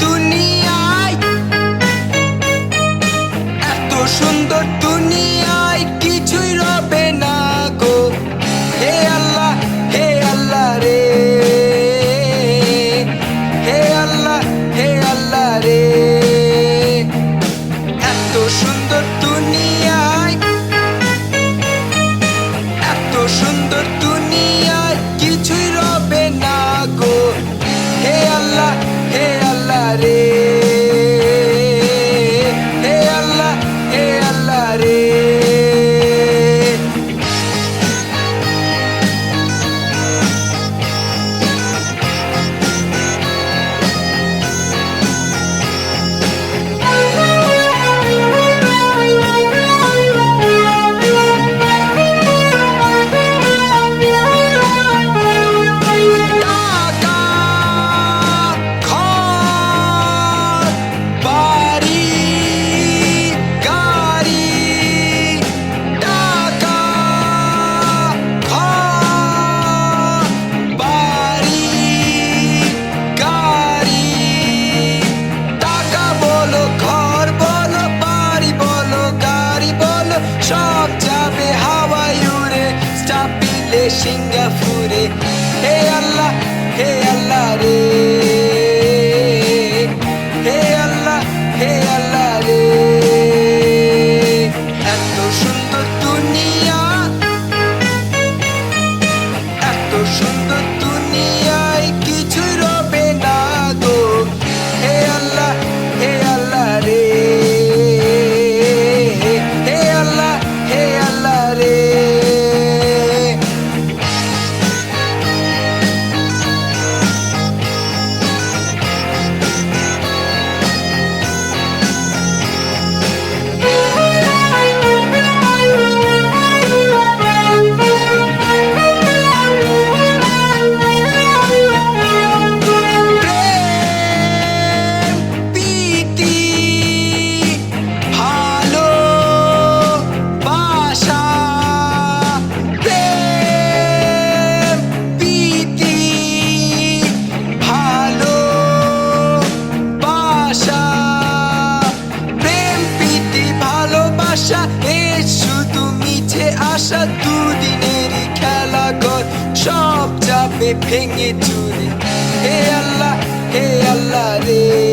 দুনিয়ায়। এত সুন্দর দুনিয়ায় কিছুই রবে না গো। হে আল্লাহ হে আল্লাহ রে। হে আল্লাহ হে আল্লাহ রে। এত সুন্দর দুনিয়ায়। এত সুন্দর দুনিয়ায় কিছুই রবে না গো। হে আল্লাহ, হে সিঙ্গাপুরে। হে আল্লাহ হে আল্লাহ রে। আশা দুদিনের খেলা ঘর সব চাপে ভেঙে চুরে। হে আল্লাহ হে আল্লাহ রে।